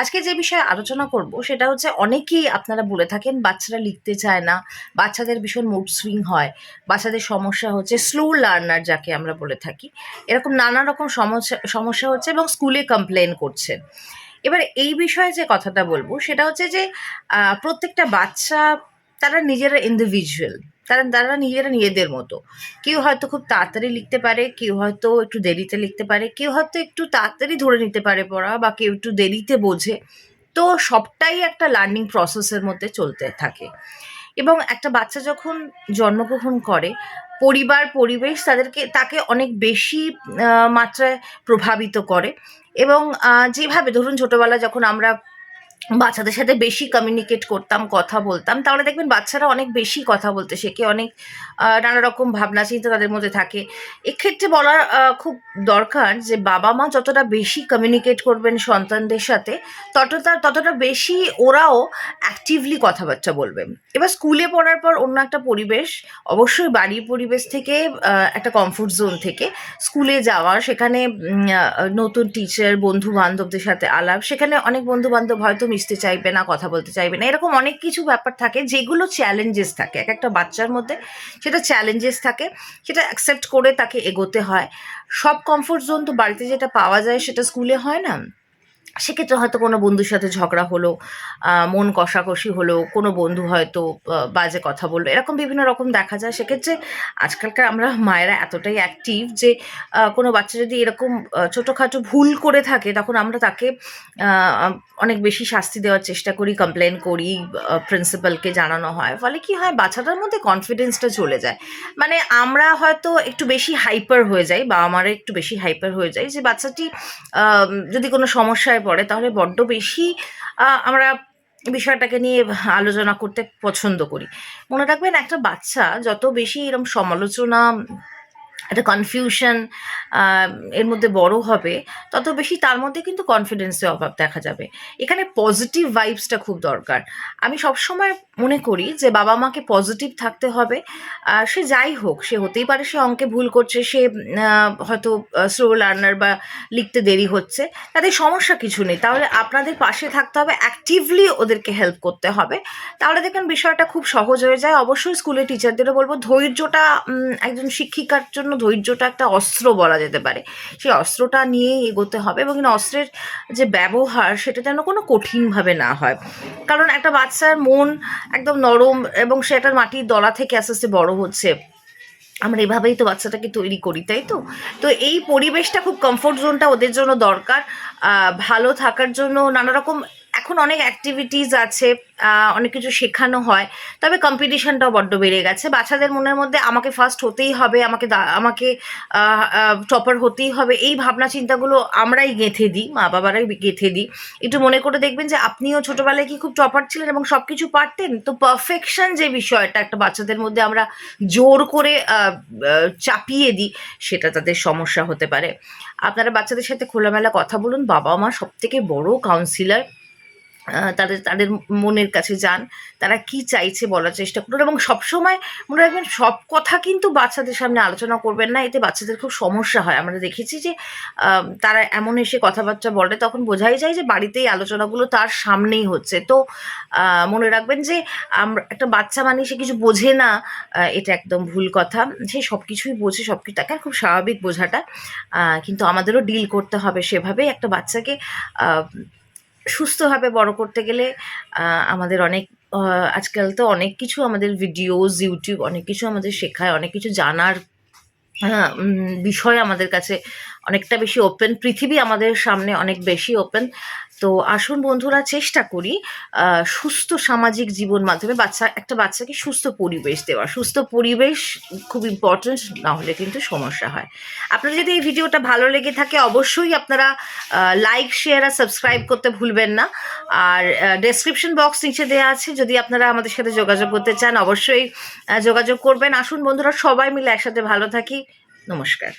আজকে যে বিষয়ে আলোচনা করব, সেটা হচ্ছে অনেকেই আপনারা বলে থাকেন বাচ্চারা লিখতে চায় না, বাচ্চাদের ভীষণ মুড সুইং হয়, বাচ্চাদের সমস্যা হচ্ছে স্লো লার্নার যাকে আমরা বলে থাকি। এরকম নানা রকম সমস্যা সমস্যা হচ্ছে এবং স্কুলে কমপ্লেন করছেন এবার এই বিষয়ে যে কথাটা বলব, সেটা হচ্ছে যে প্রত্যেকটা বাচ্চা তারা নিজেরা ইন্ডিভিজুয়াল তারা তারা নিজেরা নিজেদের মতো। কেউ হয়তো খুব তাড়াতাড়ি লিখতে পারে, কেউ হয়তো একটু দেরিতে লিখতে পারে, কেউ হয়তো একটু তাড়াতাড়ি ধরে নিতে পারে পড়া বা কেউ একটু দেরিতে বোঝে। তো সবটাই একটা লার্নিং প্রসেসের মধ্যে চলতে থাকে। এবং একটা বাচ্চা যখন জন্মগ্রহণ করে, পরিবার, পরিবেশ তাদেরকে, তাকে অনেক বেশি মাত্রায় প্রভাবিত করে। এবং যেভাবে ধরুন ছোটোবেলা যখন আমরা বাচ্চাদের সাথে বেশি কমিউনিকেট করতাম, কথা বলতাম। তাহলে দেখবেন বাচ্চারা অনেক বেশি কথা বলতে শেখে অনেক নানা রকম ভাবনা চিন্তা তাদের মধ্যে থাকে। এক্ষেত্রে বলা আহ, খুব দরকার যে বাবা মা যতটা বেশি কমিউনিকেট করবেন সন্তানদের সাথে ততটা ততটা বেশি ওরাও অ্যাক্টিভলি কথাবার্তা বলবে এবার স্কুলে পড়ার পর অন্য একটা পরিবেশ অবশ্যই বাড়ির পরিবেশ থেকে একটা কমফোর্ট জোন থেকে। স্কুলে যাওয়া সেখানে নতুন টিচার বন্ধু বান্ধবদের সাথে আলাপ সেখানে অনেক বন্ধু বান্ধব হয়তো মিশতে চাইবে না কথা বলতে চাইবে না এরকম অনেক কিছু ব্যাপার থাকে যেগুলো চ্যালেঞ্জেস থাকে। এক একটা বাচ্চার মধ্যে সেটা চ্যালেঞ্জেস থাকে, সেটা অ্যাকসেপ্ট করে তাকে এগোতে হয়। সব কমফোর্ট জোন তো বাড়িতে যেটা পাওয়া যায় সেটা স্কুলে হয় না? সেক্ষেত্রে হয়তো কোনো বন্ধুর সাথে ঝগড়া হলো মন কষাকষি হলো, কোনো বন্ধু হয়তো বাজে কথা বলল, এরকম বিভিন্ন রকম দেখা যায়। সেক্ষেত্রে আজকালকার আমরা মায়েরা এতটাই অ্যাক্টিভ যে কোনো বাচ্চা যদি এরকম ছোটোখাটো ভুল করে থাকে, তখন আমরা তাকে অনেক বেশি শাস্তি দেওয়ার চেষ্টা করি কমপ্লেন করি প্রিন্সিপালকে জানানো হয়। ফলে কি হয়, বাচ্চাটার মধ্যে কনফিডেন্সটা চলে যায়। মানে আমরা হয়তো একটু বেশি হাইপার হয়ে যাই, বা আমার একটু বেশি হাইপার হয়ে যাই যে, বাচ্চাটি যদি কোনো সমস্যায় পড়ে, তাহলে বড্ড বেশি আমরা বিষয়টাকে নিয়ে আলোচনা করতে পছন্দ করি। মনে রাখবেন একটা বাচ্চা যত বেশি এরকম সমালোচনা একটা কনফিউশন এর মধ্যে বড় হবে, তত বেশি তার মধ্যে কিন্তু কনফিডেন্সের অভাব দেখা যাবে। এখানে পজিটিভ ভাইবসটা খুব দরকার। আমি সবসময় মনে করি যে বাবা মাকে পজিটিভ থাকতে হবে সে যাই হোক, সে হতেই পারে সে অঙ্কে ভুল করছে, সে হয়তো স্লো লার্নার বা লিখতে দেরি হচ্ছে, তাদের সমস্যা কিছু নেই। তাহলে আপনাদের পাশে থাকতে হবে অ্যাক্টিভলি ওদেরকে হেল্প করতে হবে। তাহলে দেখবেন বিষয়টা খুব সহজ হয়ে যায়। অবশ্যই স্কুলের টিচারদেরও বলব, ধৈর্যটা একজন শিক্ষিকার জন্য ধৈর্যটা একটা অস্ত্র বলা যেতে পারে। সেই অস্ত্রটা নিয়েই এগোতে হবে এবং অস্ত্রের যে ব্যবহার সেটা যেন কোনো কঠিনভাবে না হয়। কারণ একটা বাচ্চার মন একদম নরম এবং সেটার মাটির দলা থেকে আস্তে আস্তে বড় হচ্ছে। আমরা এভাবেই তো বাচ্চাটাকে তৈরি করি, তাই তো? তো এই পরিবেশটা খুব কমফোর্ট জোনটা ওদের জন্য দরকার। ভালো থাকার জন্য নানা রকম এখন অনেক অ্যাক্টিভিটিস আছে অনেক কিছু শেখানো হয়, তবে কম্পিটিশনটাও বড্ড বেড়ে গেছে। বাচ্চাদের মনের মধ্যে আমাকে ফার্স্ট হতেই হবে, আমাকে আমাকে টপার হতেই হবে, এই ভাবনা চিন্তাগুলো আমরাই গেঁথে দিই, মা বাবারাই গেঁথে দিই। একটু মনে করে দেখবেন যে আপনিও ছোটবেলায় কি খুব টপার ছিলেন এবং সব কিছু পারতেন? তো পারফেকশন যে বিষয়টা একটা বাচ্চাদের মধ্যে আমরা জোর করে চাপিয়ে দিই, সেটা তাদের সমস্যা হতে পারে। আপনারা বাচ্চাদের সাথে খোলামেলা কথা বলুন বাবা মা সব থেকে বড় কাউন্সিলর তাদের তাদের মনের কাছে যান। তারা কি চাইছে বলার চেষ্টা করুন এবং সবসময় মনে রাখবেন, সব কথা কিন্তু বাচ্চাদের সামনে আলোচনা করবেন না। এতে বাচ্চাদের খুব সমস্যা হয়। আমরা দেখেছি যে তারা এমন এসে কথাবার্তা বলে, তখন বোঝাই যায় যে বাড়িতেই আলোচনাগুলো তার সামনেই হচ্ছে। তো মনে রাখবেন যে আমরা একটা বাচ্চা মানে সে কিছু বোঝে না এটা একদম ভুল কথা। সে সব কিছুই বোঝে সব কিছু তাকে খুব স্বাভাবিক বোঝাটা কিন্তু আমাদেরও ডিল করতে হবে সেভাবেই একটা বাচ্চাকে সুস্থভাবে বড় করতে গেলে আমাদের অনেক আজকাল তো অনেক কিছু আমাদের ভিডিওস, ইউটিউব অনেক কিছু আমাদের শেখায়, অনেক কিছু জানার বিষয় আমাদের কাছে অনেকটা বেশি ওপেন পৃথিবী আমাদের সামনে অনেক বেশি ওপেন তো আসুন বন্ধুরা, চেষ্টা করি সুস্থ সামাজিক জীবন মাধ্যমে বাচ্চা, একটা বাচ্চাকে সুস্থ পরিবেশ দেওয়া। সুস্থ পরিবেশ খুব ইম্পর্টেন্ট না হলে কিন্তু সমস্যা হয়। আপনার যদি এই ভিডিওটা ভালো লেগে থাকে, অবশ্যই আপনারা লাইক শেয়ার আর সাবস্ক্রাইব করতে ভুলবেন না। আর ডেসক্রিপশন বক্স নিচে দেওয়া আছে। যদি আপনারা আমাদের সাথে যোগাযোগ করতে চান, অবশ্যই যোগাযোগ করবেন। আসুন বন্ধুরা, সবাই মিলে একসাথে ভালো থাকি। নমস্কার।